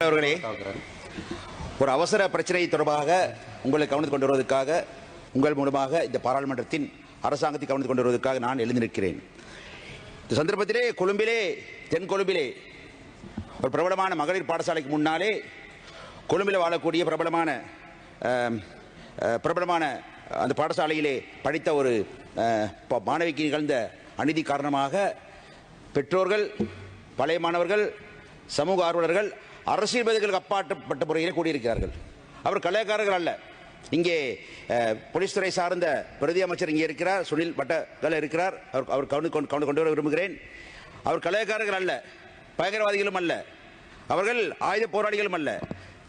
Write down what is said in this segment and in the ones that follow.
அவர்களே ஒரு அவசர பிரச்சனை தொடர்பாக உங்களை கவனித்துக் கொண்டு வருவதற்காக உங்கள் மூலமாக இந்த பாராளுமன்றத்தின் அரசாங்கத்தை கவனித்துக் கொண்டு வருவதற்காக நான் எழுந்திருக்கிறேன். இந்த சந்தர்ப்பத்திலே கொழும்பிலே தென் கொழும்பிலே ஒரு பிரபலமான மகளிர் பாடசாலைக்கு முன்னாலே கொழும்பில் வாழக்கூடிய பிரபலமான பிரபலமான அந்த பாடசாலையிலே படித்த ஒரு ப- மாணவிக்கு நிகழ்ந்த அநீதி காரணமாக பெற்றோர்கள் பழைய மாணவர்கள் சமூக ஆர்வலர்கள் அரசியல்வாதிகளுக்கு அப்பாற்பட்ட முறையிலே கூடியிருக்கிறார்கள். அவர் கலையக்காரர்கள் அல்ல. இங்கே போலீஸ் துறை சார்ந்த பிரதி அமைச்சர் இங்கே இருக்கிறார் சுனில் பட்டகல இருக்கிறார். அவர் அவர் கவனி கொண்டு கவனி கொண்டு வர விரும்புகிறேன். அவர் கலையக்காரர்கள் அல்ல பயங்கரவாதிகளும் அல்ல. அவர்கள் ஆயுத போராளிகளும் அல்ல.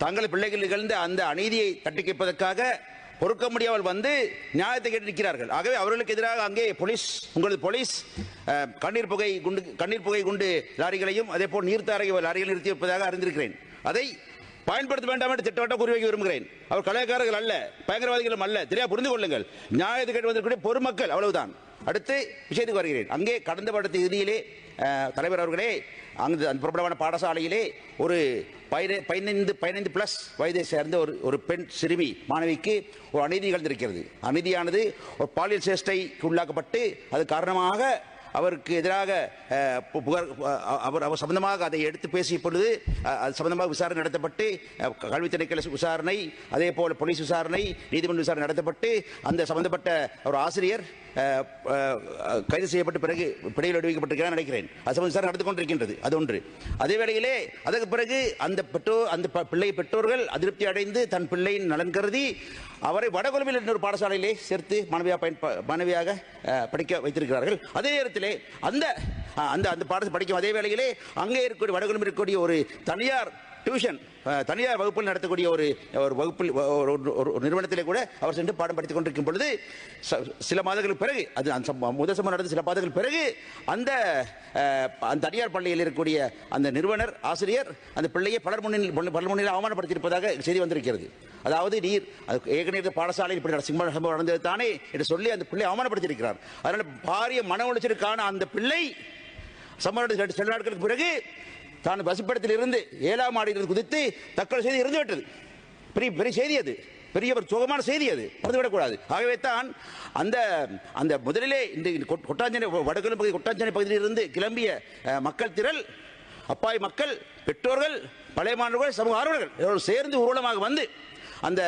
தங்கள் பிள்ளைகள் நிகழ்ந்த அந்த அநீதியை தட்டி கேட்பதற்காக பொறுக்க முடியாமல் வந்து நியாயத்தை கேட்டு நிற்கிறார்கள் ஆகவே அவர்களுக்கு எதிராக அங்கே போலீஸ் உங்களது போலீஸ் கண்ணீர் புகை குண்டு கண்ணீர் புகை குண்டு லாரிகளையும் அதே போல் நீர்த்தாரை லாரிகள் நிறுத்தி வைப்பதாக அறிந்திருக்கிறேன். அதை பயன்படுத்த வேண்டாம் என்று திட்டவட்ட குறிவைக்க விரும்புகிறேன். அவர் கலையக்காரர்கள் அல்ல பயங்கரவாதிகளும் அல்ல. தெரியா புரிந்து கொள்ளுங்கள். நியாயத்தை கேட்டு வந்திருக்கக்கூடிய பொதுமக்கள் அவ்வளவுதான். அடுத்து விஷயத்துக்கு வருகிறேன். அங்கே கடந்த படத்து இறுதியிலே தலைவர் அவர்களே அங்கு அந்த பிரபலமான பாடசாலையிலே ஒரு பதினைந்து பதினைந்து பிளஸ் வயதை சேர்ந்த ஒரு ஒரு பெண் சிறுமி மாணவிக்கு ஒரு அநீதி நிகழ்ந்திருக்கிறது. அநீதியானது ஒரு பாலியல் சேஷ்டைக்கு உள்ளாக்கப்பட்டு அது காரணமாக அவருக்கு எதிராக பு- புகார் அவர் அவர் சம்பந்தமாக அதை எடுத்து பேசிய பொழுது அது சம்பந்தமாக விசாரணை நடத்தப்பட்டு கல்வி திணைக்கள விசாரணை அதே போல் போலீஸ் விசாரணை நீதிமன்ற விசாரணை நடத்தப்பட்டு அந்த சம்பந்தப்பட்ட ஒரு ஆசிரியர் கைது செய்யப்பட்ட பிறகு பிடியில் விடுவிக்கப்பட்டிருக்கிறார் நினைக்கிறேன். அது விசாரணை நடந்து கொண்டிருக்கின்றது. அது ஒன்று. அதே வேளையிலே அதற்கு பிறகு அந்த பெற்றோர் அந்த ப- பிள்ளை பெற்றோர்கள் அதிருப்தி அடைந்து தன் பிள்ளையின் நலன் கருதி அவரை வடகொழும்பில் இன்னொரு பாடசாலையிலே சேர்த்து மாணவியாக பயன் மாணவியாக படிக்க வைத்திருக்கிறார்கள். அதே நேரத்திலே அந்த அந்த அந்த பாடத்தை படிக்கும் அதே வேளையிலே அங்கே இருக்கக்கூடிய வடகொழும்பில் இருக்கக்கூடிய ஒரு தனியார் டியூஷன். தனியார் வகுப்பில் நடத்தக்கூடிய ஒரு ஒரு வகுப்பில் ஒரு- ஒரு- நிறுவனத்திலே கூட அவர் சென்று பாடம் படித்துக் கொண்டிருக்கும் பொழுது ச- சில மாதங்களுக்கு பிறகு அது அந்த முதல் சம்பவம் நடந்த சில மாதங்கள் பிறகு அந்த அந்த தனியார் பள்ளியில் இருக்கக்கூடிய அந்த நிறுவனர் ஆசிரியர் அந்த பிள்ளையை பலர் முன்னில் பலர் முன்னில் அவமானப்படுத்தியிருப்பதாக செய்தி வந்திருக்கிறது. அதாவது நீர் அது ஏற்கனவே பாடசாலையில் இப்படி சிம்ம சம்பவம் நடந்தது தானே என்று சொல்லி அந்த பிள்ளை அவமானப்படுத்தியிருக்கிறார். அதனால் பாரிய மன உளைச்சலுக்கான அந்த பிள்ளை சம்பவம் சில நாட்களுக்கு பிறகு தான் பசிப்படத்தில் இருந்து ஏழாம் மாடியில் குதித்து தற்கொலை செய்து இருந்து விட்டது. பெரிய பெரிய செய்தி அது. பெரிய ஒரு சுகமான செய்தி அது. மறந்துவிடக்கூடாது. ஆகவே தான் அந்த அந்த முதலிலே இந்த கொட்- வடகிழக்கு பகுதி கொட்டாஞ்சனை பகுதியிலிருந்து கிளம்பிய மக்கள் திரள் அப்பாய் மக்கள் பெற்றோர்கள் பழைய மாணவர்கள் சமூக ஆர்வலர்கள் சேர்ந்து ஊர்வலமாக வந்து அந்த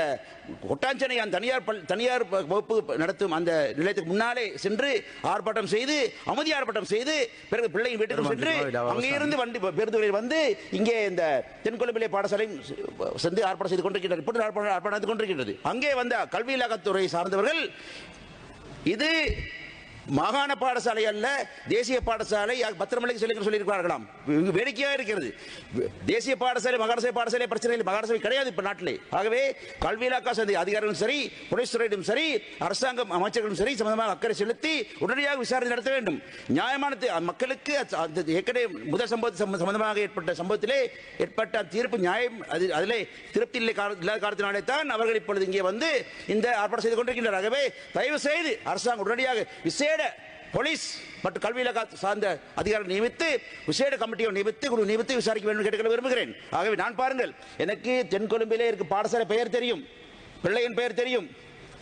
கொட்டாஞ்சனை அந்த தனியார் தனியார் வகுப்பு நடத்தும் அந்த நிலையத்துக்கு முன்னாலே சென்று ஆர்ப்பாட்டம் செய்து அமைதி ஆர்ப்பாட்டம் செய்து பிறகு பிள்ளையின் வீட்டுக்கு சென்று அங்கே இருந்து வண்டி பேருந்துகளில் வந்து இங்கே இந்த தென்கொழும்பிலே பாடசாலை சென்று ஆர்ப்பாட்டம் செய்து கொண்டிருக்கின்றது. இப்பொழுது ஆர்ப்பாட்டம் ஆர்ப்பாட்டம் கொண்டிருக்கின்றது. அங்கே வந்த கல்வி இலாக்கத்துறை சார்ந்தவர்கள் இது மாகாண பாடசாலை அல்ல தேசிய பாடசாலை பத்திரமலைக்கு சொல்லி சொல்லியிருக்கிறார்களாம் வேடிக்கையாக இருக்கிறது. தேசிய பாடசாலை மகாரசபை பாடசாலை பிரச்சனை இல்லை. மகாரசபை கிடையாது இப்போ நாட்டிலே. ஆகவே கல்வி இலாக்கா சேர்ந்த அதிகாரிகளும் சரி போலீஸ் சரி அரசாங்கம் அமைச்சர்களும் சரி சம்பந்தமாக அக்கறை செலுத்தி உடனடியாக விசாரணை நடத்த வேண்டும். நியாயமான மக்களுக்கு அது- ஏற்கனவே முதல் சம்பவத்து சம்பந்தமாக ஏற்பட்ட சம்பவத்திலே ஏற்பட்ட தீர்ப்பு நியாயம் அது அதிலே திருப்தி இல்லை இல்லாத காரணத்தினாலே தான் அவர்கள் இப்பொழுது இங்கே வந்து இந்த ஆர்ப்பாட்டம் செய்து கொண்டிருக்கின்றனர். ஆகவே தயவு செய்து அரசாங்கம் உடனடியாக விசேட போலீஸ் மற்றும் கல்வி சார்ந்த அதிகாரிகள் நியமித்து விசேட கமிட்டியை நியமித்து குழு நியமித்து விசாரிக்க வேண்டும் என்று கேட்டுக்கொள்ள விரும்புகிறேன். ஆகவே நான் பாருங்கள் எனக்கு தென்கொழும்பிலே இருக்கு பாடசாலை பெயர் தெரியும் பிள்ளையின் பெயர் தெரியும்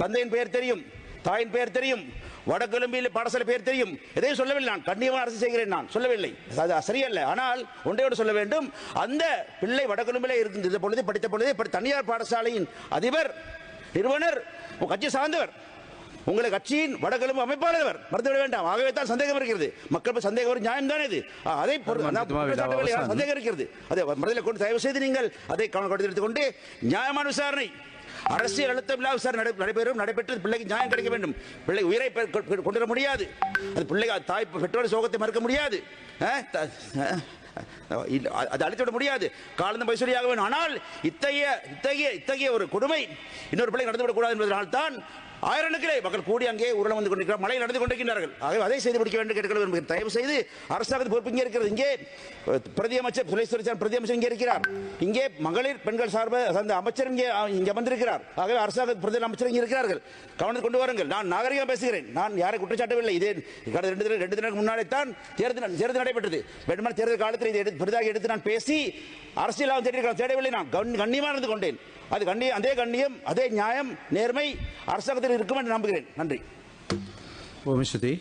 தந்தையின் பெயர் தெரியும் தாயின் பெயர் தெரியும் வடகொழும்பியில் பாடசாலை பெயர் தெரியும். எதையும் சொல்லவில்லை நான் கண்ணியமாக அரசு செய்கிறேன் நான் சொல்லவில்லை. அது சரியல்ல. ஆனால் ஒன்றையோடு சொல்ல வேண்டும் அந்த பிள்ளை வடகொழும்பில் இருந்த பொழுது படித்த பொழுது தனியார் பாடசாலையின் அதிபர் நிறுவனர் கட்சி சார்ந்தவர் உங்களை கட்சியின் வடகிழமை அமைப்பாளர் மறந்துவிட வேண்டாம். ஆகவே தான் சந்தேகம் இருக்கிறது. மக்கள் சந்தேகம் ஒரு நியாயம் தானே இது? அதை சந்தேகம் இருக்கிறது. அதை மனதில் கொண்டு தயவு செய்து நீங்கள் அதை கவனம் கொண்டு நியாயமான விசாரணை. அரசியல் அழுத்தம் இல்லாத விசாரணை நடை- நடைபெறும். நடைபெற்று பிள்ளைக்கு நியாயம் கிடைக்க வேண்டும். பிள்ளை உயிரை கொண்டு வர முடியாது. அது பிள்ளை தாய் பெற்றோர் சோகத்தை மறுக்க முடியாது. அதை அழித்துவிட முடியாது. காலந்த பைசொலியாக வேண்டும். ஆனால் இத்தகைய இத்தகைய இத்தகைய ஒரு கொடுமை இன்னொரு பிள்ளை நடந்துவிடக் கூடாது என்பதனால் தான் ஆயிரக்கணக்கிலே மக்கள் கூடி அங்கே உருளை வந்து கொண்டிருக்கிறார் மழை நடந்து கொண்டிருக்கிறார்கள் ஆகவே அதை செய்து முடிக்க வேண்டும் கேட்டுக்கொள்ள விரும்புகிறேன். தயவு செய்து அரசாங்கத்தை பொறுப்பு இங்கே இருக்கிறது. இங்கே பிரதியமைச்சர் பிரதி அமைச்சர் பிரதி அமைச்சர் இங்கே இருக்கிறார். இங்கே மகளிர் பெண்கள் சார்பு அந்த அமைச்சர் இங்கே இங்கே வந்திருக்கிறார் ஆகவே அரசாங்க பிரதி அமைச்சர் இங்கே இருக்கிறார்கள். கவனத்தில் கொண்டு வாருங்கள். நான் நாகரிகம் பேசுகிறேன். நான் யாரை குற்றச்சாட்டவில்லை. இதே கடந்த ரெண்டு தின- ரெண்டு தினம் முன்னாலே தான் தேர்தல் தேர்தல் நடைபெற்றது. வேண்டுமான தேர்தல் காலத்தில் இதை எடுத்து பெரிதாக எடுத்து நான் பேசி அரசியலாக தேடி தேடவில்லை. நான் கண்- கண்ணியமாக இருந்து கொண்டேன். அது கண்ணியம் அதே கண்ணியம் அதே நியாயம் நேர்மை அரசாங்கத்தில் இருக்கும் என்று நம்புகிறேன். நன்றி. ஓமிஸ்வதி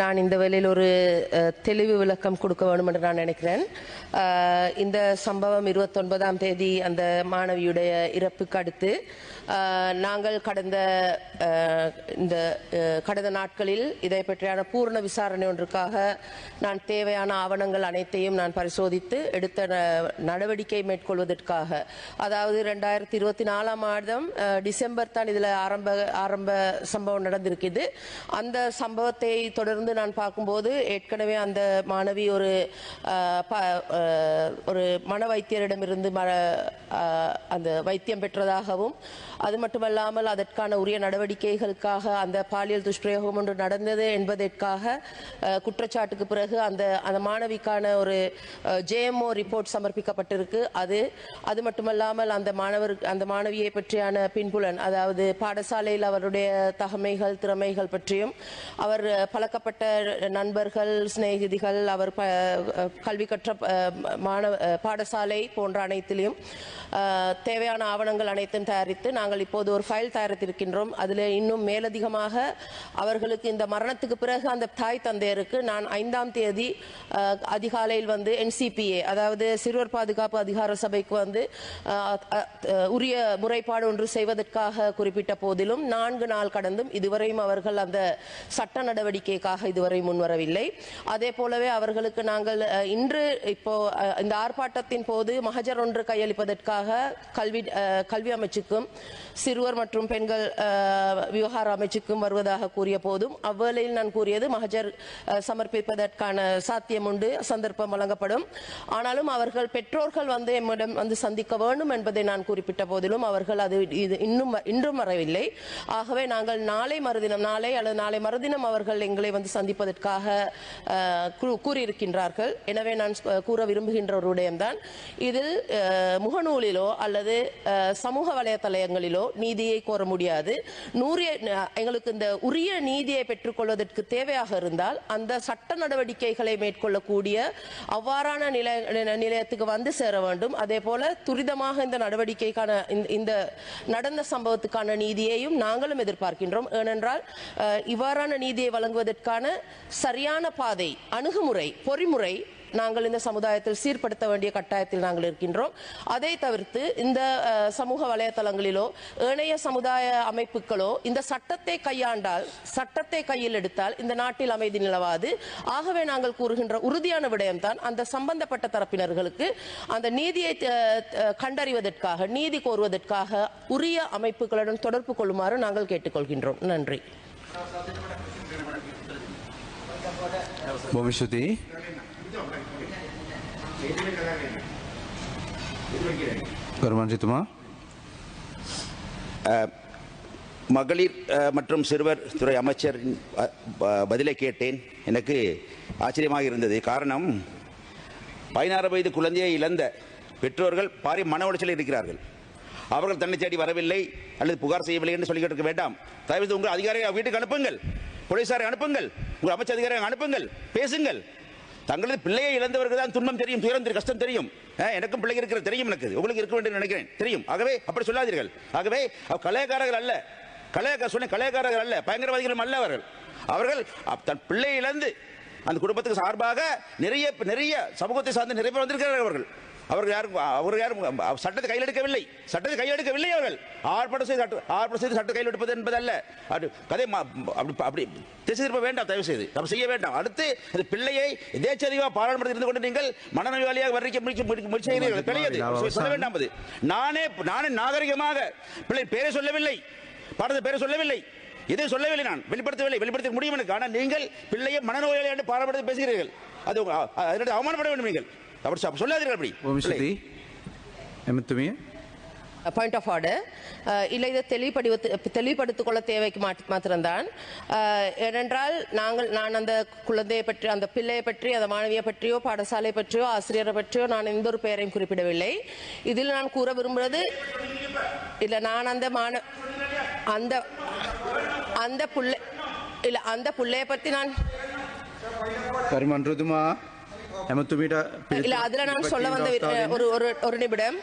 நான் இந்த வேலையில் ஒரு தெளிவு விளக்கம் கொடுக்க வேண்டும் என்று நான் நினைக்கிறேன். இந்த சம்பவம் இருபத்தொன்பதாம் தேதி அந்த மாணவியுடைய இறப்புக்கு அடுத்து நாங்கள் கடந்த இந்த கடந்த நாட்களில் இதை பற்றியான பூர்ண விசாரணை ஒன்றுக்காக நான் தேவையான ஆவணங்கள் அனைத்தையும் நான் பரிசோதித்து எடுத்த ந- நடவடிக்கை மேற்கொள்வதற்காக. அதாவது ரெண்டாயிரத்தி இருபத்தி நாலாம் மாதம் டிசம்பர் தான் இதில் ஆரம்ப ஆரம்ப சம்பவம் நடந்திருக்குது. அந்த சம்பவத்தை தொடர்ந்து நான் பார்க்கும்போது ஏற்கனவே அந்த மாணவி ஒரு ப- ஒரு மன வைத்தியரிடமிருந்து ம அந்த வைத்தியம் பெற்றதாகவும் அது மட்டுமல்லாமல் அதற்கான உரிய நடவடிக்கைகளுக்காக அந்த பாலியல் துஷ்பிரயோகம் ஒன்று நடந்தது என்பதற்காக குற்றச்சாட்டுக்கு பிறகு அந்த அந்த மாணவிக்கான ஒரு ஜேஎம்ஓ ரிப்போர்ட் சமர்ப்பிக்கப்பட்டிருக்கு. அது அது மட்டுமல்லாமல் அந்த மாணவர் அந்த மாணவியை பற்றியான பின்புலன் அதாவது பாடசாலையில் அவருடைய தகமைகள் திறமைகள் பற்றியும் அவர் பழக்கப்பட்ட நண்பர்கள் சிநேகிதிகள் அவர் ப- கல்வி கற்ற மாணவ பாடசாலை போன்ற அனைத்திலும் தேவையான ஆவணங்கள் அனைத்தும் தயாரித்து நாங்கள் இப்போது ஒரு ஃபைல் தயாரித்திருக்கின்றோம். அதில் இன்னும் மேலதிகமாக அவர்களுக்கு இந்த மரணத்துக்கு பிறகு அந்த தாய் தந்தையருக்கு நான் ஐந்தாம் தேதி அதிகாலையில் வந்து என்சிபிஏ அதாவது சிறுவர் பாதுகாப்பு அதிகார சபைக்கு வந்து உரிய முறைப்பாடு ஒன்று செய்வதற்காக குறிப்பிட்ட போதிலும் நான்கு நாள் கடந்தும் இதுவரையும் அவர்கள் அந்த சட்ட நடவடிக்கைக்காக இதுவரை முன்வரவில்லை. அதே போலவே அவர்களுக்கு நாங்கள் இன்று இப்போ இந்த ஆர்ப்பாட்டத்தின் போது மகஜர் ஒன்று கையளிப்பதற்காக கல்வி கல்வி அமைச்சுக்கும் சிறுவர் மற்றும் பெண்கள் விவகார அமைச்சுக்கும் வருவதாக கூறிய போதும் அவ்வேளையில் நான் கூறியது மகஜர் சமர்ப்பிப்பதற்கான சாத்தியம் உண்டு சந்தர்ப்பம் வழங்கப்படும். ஆனாலும் அவர்கள் பெற்றோர்கள் வந்து எம்மிடம் வந்து சந்திக்க வேண்டும் என்பதை நான் குறிப்பிட்ட போதிலும் அவர்கள் அது இது இன்னும் வ- இன்றும் வரவில்லை. ஆகவே நாங்கள் நாளை மறுதினம் நாளை அல்லது நாளை மறுதினம் அவர்கள் எங்களை வந்து சந்திப்பதற்காக கூறியிருக்கின்றார்கள். எனவே நான் கூற விரும்புகின்ற ஒரு விடயம்தான். இதில் முகநூலிலோ அல்லது சமூக வலைத்தளங்களிலோ நீதியை கோர முடியாது. நூறிய எங்களுக்கு இந்த உரிய நீதியை பெற்றுக்கொள்வதற்கு தேவையாக இருந்தால் அந்த சட்ட நடவடிக்கைகளை மேற்கொள்ளக்கூடிய அவ்வாறான நிலை நிலையத்துக்கு வந்து சேர வேண்டும். அதே போல துரிதமாக இந்த நடவடிக்கைக்கான இந்த- இந்த நடந்த சம்பவத்துக்கான நீதியையும் நாங்களும் எதிர்பார்க்கின்றோம். ஏனென்றால் இவ்வாறான நீதியை வழங்குவதற்கான சரியான பாதை அணுகுமுறை பொறிமுறை நாங்கள் இந்த சமுதாயத்தில் சீர்படுத்த வேண்டிய கட்டாயத்தில் நாங்கள் இருக்கின்றோம். அதை தவிர்த்து இந்த சமூக வலைதளங்களிலோ ஏனைய சமுதாய அமைப்புகளோ இந்த சட்டத்தை கையாண்டால் சட்டத்தை கையில் எடுத்தால் இந்த நாட்டில் அமைதி நிலவாது. ஆகவே நாங்கள் கூறுகின்ற உறுதியான விடயம்தான் அந்த சம்பந்தப்பட்ட தரப்பினர்களுக்கு அந்த நீதியை கண்டறிவதற்காக நீதி கோருவதற்காக உரிய அமைப்புகளுடன் தொடர்பு கொள்ளுமாறு நாங்கள் கேட்டுக்கொள்கின்றோம். நன்றி. Bom, பெருமாஞ்சித்துமா மகளிர் மற்றும் சிறுவர் துறை அமைச்சரின் பதிலை கேட்டேன். எனக்கு ஆச்சரியமாக இருந்தது. காரணம் பதினாறு வயது குழந்தையை இழந்த பெற்றோர்கள் பாரி மன உளைச்சலில் இருக்கிறார்கள். அவர்கள் தன்னை தேடி வரவில்லை அல்லது புகார் செய்யவில்லை என்று சொல்லிக்கிட்டு வேண்டாம். தயவுசெய்து உங்கள் அதிகாரியை வீட்டுக்கு அனுப்புங்கள். போலீசாரை அனுப்புங்கள். உங்கள் அமைச்சர் அதிகாரியை அனுப்புங்கள். பேசுங்கள். தங்களது பிள்ளையை இழந்தவர்கள் தான் துன்பம் தெரியும் துயரம் தெரியும் கஷ்டம் தெரியும். எனக்கும் பிள்ளை இருக்கிறது தெரியும் எனக்கு. உங்களுக்கு இருக்க வேண்டும் நினைக்கிறேன். தெரியும். ஆகவே அப்படி சொல்லாதீர்கள். ஆகவே கலையக்காரர்கள் அல்ல. கலையக்கார சொன்ன கலையக்காரர்கள் அல்ல. பயங்கரவாதிகளும் அல்ல அவர்கள். அவர்கள் அப்- தன் பிள்ளை இழந்து அந்த குடும்பத்துக்கு சார்பாக நிறைய நிறைய சமூகத்தை சார்ந்த நிறைய பேர் வந்திருக்கிறார்கள் அவர்கள். அவர்கள் யாரும் அவர்கள் யாரும் சட்டத்தை கையில் எடுக்கவில்லை சட்டத்தை கையில் எடுக்கவில்லை அவர்கள். ஆர்ப்பாட்டம் செய்து சட்ட ஆர்ப்பாட்டம் செய்து சட்டத்தை கையில் எடுப்பது என்பதல்ல. அது கதை மா- அப்படி அப்படி திசை திருப்ப வேண்டாம் தயவு செய்து. நம்ம செய்ய வேண்டாம். அடுத்து இந்த பிள்ளையை எதேச்சதிகமாக பாராளுமன்றத்தில் இருந்து கொண்டு நீங்கள் மனநோயாளியாக வர்ணிக்க முயற்சி முயற்சி- செய்கிறீர்கள். பிழையது சொல்ல வேண்டாம் அது. நானே நானே நாகரிகமாக பிள்ளை பேரை சொல்லவில்லை. பாடத்தை பேரை சொல்லவில்லை. இதை சொல்லவில்லை நான். வெளிப்படுத்தவில்லை. வெளிப்படுத்த முடியும் எனக்கு. ஆனால் நீங்கள் பிள்ளையை மனநோயாளி என்று பாராமடத்தை பேசுகிறீர்கள். அது அதனுடைய அவமானப்பட வேண்டும் நீங்கள். தவறு சொல்லாதீர்கள் அப்படி. எமத்துமே பாயிண்ட் ஆஃப் ஆர்டர் இல்லை இதை தெளிவுபடுத்த தெளிவுபடுத்திக் கொள்ள தேவைக்கு மாத்திரம்தான். Uh, ஏனென்றால் நாங்கள் நான் அந்த குழந்தையை பற்றி அந்த பிள்ளையை பற்றி அந்த மாணவியை பற்றியோ பாடசாலை பற்றியோ ஆசிரியரை பற்றியோ நான் எந்த ஒரு பெயரையும் குறிப்பிடவில்லை. இதில் நான் கூற விரும்புகிறது இல்லை நான் அந்த மாண அந்த அந்த பிள்ளை இல்லை அந்த பிள்ளையை பற்றி நான் கரிமன்றதுமா இல்ல அதுல நான் சொல்ல வந்த ஒரு ஒரு நிமிடம்.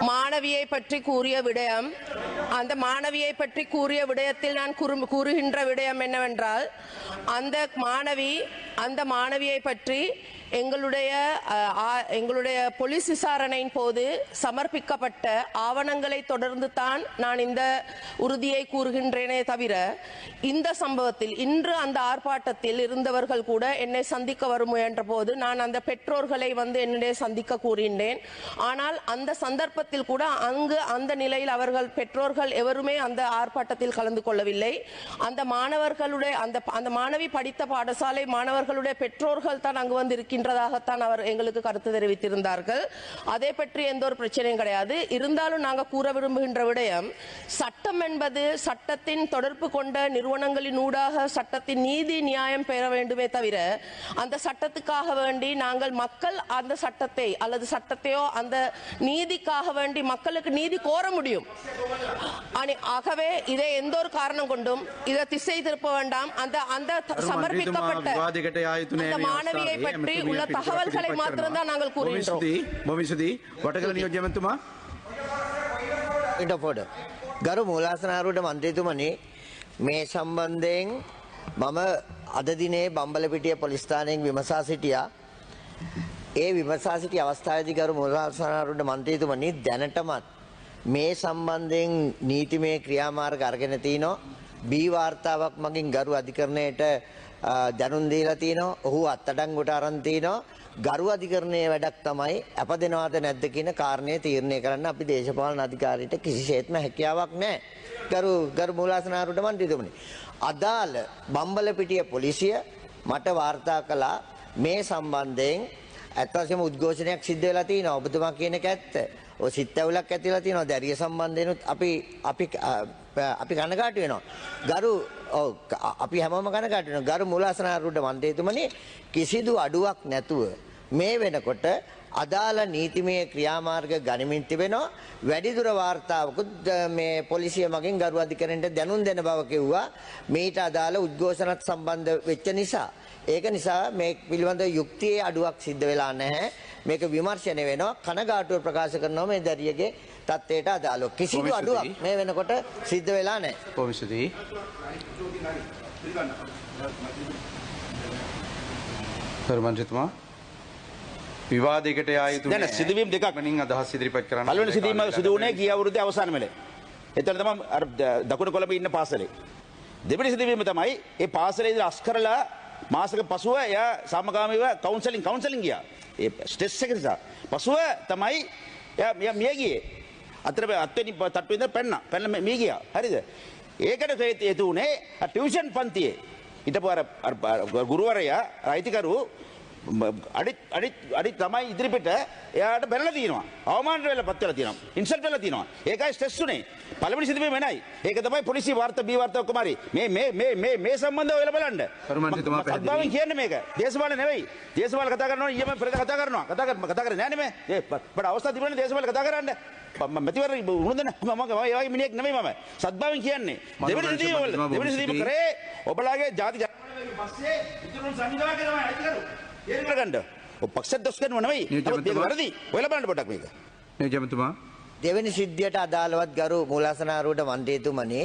மாணவியை பற்றி கூறிய விடயம். அந்த மாணவியை பற்றி கூறிய விடயத்தில் நான் கூறு- கூறுகின்ற விடயம் என்னவென்றால் அந்த மாணவி அந்த மாணவியை பற்றி எங்களுடைய எங்களுடைய போலீஸ் விசாரணையின் போது சமர்ப்பிக்கப்பட்ட ஆவணங்களை தொடர்ந்து தான் நான் இந்த உறுதியை கூறுகின்றேனே தவிர இந்த சம்பவத்தில் இன்று அந்த ஆர்ப்பாட்டத்தில் இருந்தவர்கள் கூட என்னை சந்திக்க வரும் முயன்ற போது நான் அந்த பெற்றோர்களை வந்து என்னுடைய சந்திக்க கூறினேன். ஆனால் அந்த சந்தர்ப்பத்தில் கூட அங்கு அந்த நிலையில் அவர்கள் பெற்றோர்கள் எவருமே அந்த ஆர்ப்பாட்டத்தில் கலந்து கொள்ளவில்லை. அந்த மாணவர்களுடைய அந்த அந்த மாணவி படித்த பாடசாலை மாணவர்களுடைய பெற்றோர்கள் தான் அங்கு வந்து இருக்கின்றதாகத்தான் அவர் எங்களுக்கு கருத்து தெரிவித்திருந்தார்கள். அதை பற்றி எந்த ஒரு பிரச்சனையும் கிடையாது. இருந்தாலும் நாங்கள் கூற விரும்புகின்ற விடயம் சட்டம் என்பது சட்டத்தின் தொடர்பு கொண்ட நிறுவனங்களின் ஊடாக சட்டத்தின் நீதி நியாயம் பெற வேண்டுமே தவிர அந்த சட்டத்துக்காக வேண்டி நாங்கள் மக்கள் அந்த சட்டத்தை அல்லது சட்டத்தையோ அந்த நீதிக்காக வேண்டி மக்களுக்கு நீதி கோர முடியும். ஆகவே இதை எந்த ஒரு காரணம் கொண்டும் இதை திசை திருப்ப வேண்டாம். அந்த அந்த சமர்ப்பிக்கப்பட்ட மாணவியை பற்றி உள்ள தகவல்களை மாத்திரம்தான் நாங்கள் கூறுகின்றோம் බොමිසදී වටකල නියෝජ්‍ය ඇමතුමා ඉට පොඩ. ගරු මූලාසනාරුවට මන්ත්‍රීතුමනි මේ සම්බන්ධයෙන් මම අද දිනේ බම්බලපිටිය පොලිස්ථානයෙන් විමසා සිටියා. ඒ විමසා සිටි අවස්ථාවදිකරු මුලාසනාරුට මන්ත්‍රීතුමනි දැනටමත් මේ සම්බන්ධයෙන් නීතිමය ක්‍රියාමාර්ග අර්ගෙන තියනෝ බීවාර්තාවක් මගින් ගරු අධිකරණයට අ, දැනුම් දීලා තියනවා ඔහු අත්තඩංගුට අරන් තියනවා ගරු අධිකරණයේ වැඩක් තමයි අප දෙනවාද නැද්ද කියන කාරණය තීරණය කරන්න අපි දේශපාලන අධිකාරියට කිසිසේත්ම හැකියාවක් නැහැ. ගරු ගරු මූලාසනාරුට මන්ත්‍රීතුමනි. අදාළ බම්බලපිටිය පොලිසිය මට වාර්තා කළා මේ සම්බන්ධයෙන් ඇත්තවශයෙන්ම උද්ඝෝෂණයක් සිද්ධ වෙලා තියෙනවා. ඔබතුමා කියන එක ඇත්ත. ඔය සිත්ඇවුලක් ඇතිලා තියෙනවා. දැරිය සම්බන්ධයෙන්ුත් අපි අපි අ, අපි කනගාටු වෙනවා. ගරු ඔව් ක- අපි හැමෝම කනගාටු වෙනවා. ගරු මූලාසනාරුට මන්ත්‍රීතුමනි කිසිදු අඩුවක් නැතුව මේ වෙනකොට අදාළ නීතිමය ක්‍රියාමාර්ග ගනිමින් තිබෙනවා වැඩිදුර වාර්තාවකුත් අ, මේ පොලිසිය මගින් ගරු අධිකරණයට දැනුම් දෙන බව කිව්වා මීට අදාළ උද්ඝෝෂණත් සම්බන්ධ වෙච්ච නිසා ඒක නිසා මේ පිළිබඳ යුක්තියේ අඩුවක් සිද්ධ වෙලා නැහැ මේක විමර්ශනය වෙනවා කනගාටුව ප්‍රකාශ කරනවා මේ දැරියගේ තත්ත්වයට අදාළව කිසිදු කොහොමද අඩුවක්. මේ වෙනකොට සිද්ධ වෙලා නැහැ බොමිසදී කරු මන්ත්‍රතුමා විවාදයකට යායුතු දැන් සිදුවීම් දෙකක්. මනින් අදහස් ඉදිරිපත් කරන්න පළවෙනි සිදුවීම සිදු වුණේ ගිය අවුරුද්දේ අවසාන වෙලේ. එතන තමයි අර දකුණු කොළඹ ඉන්න පාසලේ. දෙවෙනි සිදුවීම තමයි ඒ පාසලේ ඉඳලා අස් කරලා මාසක පසුව එයා සාමකාමීව කවුන්සලින් කවුන්සලින් ගියා. ඒ ස්ට්‍රෙස් එක නිසා. පසුව තමයි එයා එයා මිය ගියේ. අතර අත්වෙනි තට්ටුවේ ඉඳලා පැන්නා. පැනලා මිය ගියා. හරිද? ඒකට හේතු උනේ ටියුෂන් පන්තියේ හිටපු අර අර ගුරුවරයා අයිතිකරු අඩි අඩි අඩි තමයි ඉදිරිපිට එයාට බැලලා තියෙනවා. අවමාන වෙලා පත් වෙලා තියෙනවා. ඉන්සල්ට් වෙලා තියෙනවා. ඒකයි ස්ට්‍රෙස් උනේ. පළවෙනි සිදුවීම වෙනයි. ඒක තමයි පොලිසිය වාර්තා බී වාර්තා ඔක්කොම හරි. මේ මේ මේ මේ මේ සම්බන්ධව වෙලා බලන්න. කරුමන්ත්‍රීතුමා පැහැදිලි. සද්භාවයෙන් කියන්නේ මේක. දේශපාලන නෙවෙයි. දේශපාලන කතා කරනවා ඊයම පෙරද කතා කරනවා. කතා කර කතා කරන්නේ නැහැ නේ මේ. ඒ බඩ අවස්ථා තිබුණේ දේශපාලන කතා කරන්න. මම මැතිවර උණුදන මම මම ඒ වගේ මිනිහෙක් නෙමෙයි මම. සද්භාවයෙන් කියන්නේ. දෙවෙනි සිදුවීම දෙවෙනි සිදුවීම කරේ ඔබලාගේ ජාති ජනගණනගේ පස්සේ ඉතුරු සංවිධානය කරනවා අයිතිකරු. ඒක ඔය පක්ෂ දොස් කරනව නෙවෙයි. වැරදි. ඔයලා බලන්න පොඩ්ඩක් මේක. නියෝජ්‍ය ඇමතුමා දෙවැනි සිද්ධියට අදාළවත් ගරු මූලාසනාරුවට මන්ත්‍රීතුමනි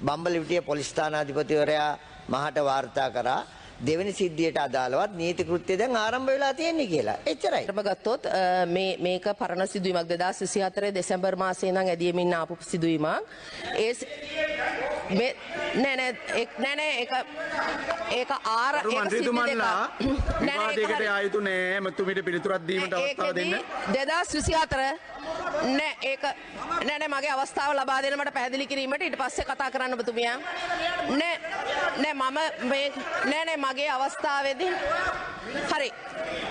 බම්බලවිටිය පොලිස් ස්ථානාධිපතිවරයා මහට වාර්තා කරා දෙවැනි සිද්ධියට අදාළවත් නීති කෘත්‍ය දැන් ආරම්භ වෙලා තියෙන්නේ කියලා. එච්චරයි. ම ගත්තොත් මේ මේක පරණ සිදුවීමක් දෙදා සිසිහතරේ දෙසැම්බර් මාසේ නම් ඇදියමින් ආපු සිදුවීමක් ඒ නෑ නෑ එක්- නෑ නෑ ඒක ඒක ආර ඒක සිද්ධි මන්ත්‍රීතුමන්ලා දෙකක්. නෑ නෑ ඒක විවාදයකට හරි. යා යුතු නෑ එමතුමිට පිළිතුරක් දීමට අවස්ථාව දෙන්න. දෙදස් විසි අතර නෑ ඒක නෑනෑ මගේ අවස්ථාව ලබා දෙන මට පැදිලි කිරීමට ඉට පස්සේ කතා කරන්න බතුමිය නෑ නෑ මම මේ නෑනෑ මගේ අවස්ථාවේදී හරි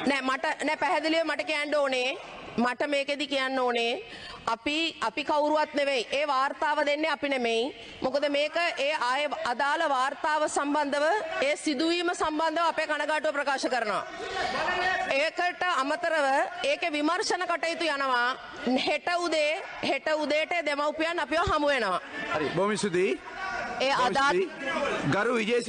නෑ මට නෑ පැහැදිලිව මට කියන්න ඕනේ මට මේකෙදි කියන්න ඕනේ අපි අපි කවුරුවත් නෙවෙයි. ඒ වාර්තාව දෙන්නේ අපි නෙමෙයි. මොකද මේක ඒ ආය අදාළ වාර්තාව සම්බන්ධව ඒ සිදුවීම සම්බන්ධව අපේ කනගාටුව ප්‍රකාශ කරනවා. ඒකට අමතරව ඒක විමර්ශන කටයුතු යනවා. හෙට උදේ හෙට උදේට දෙමව්පියන් අපිව හමු වෙනවා. හරි බොහොම. ඒ අදාළ. ගරු විජේ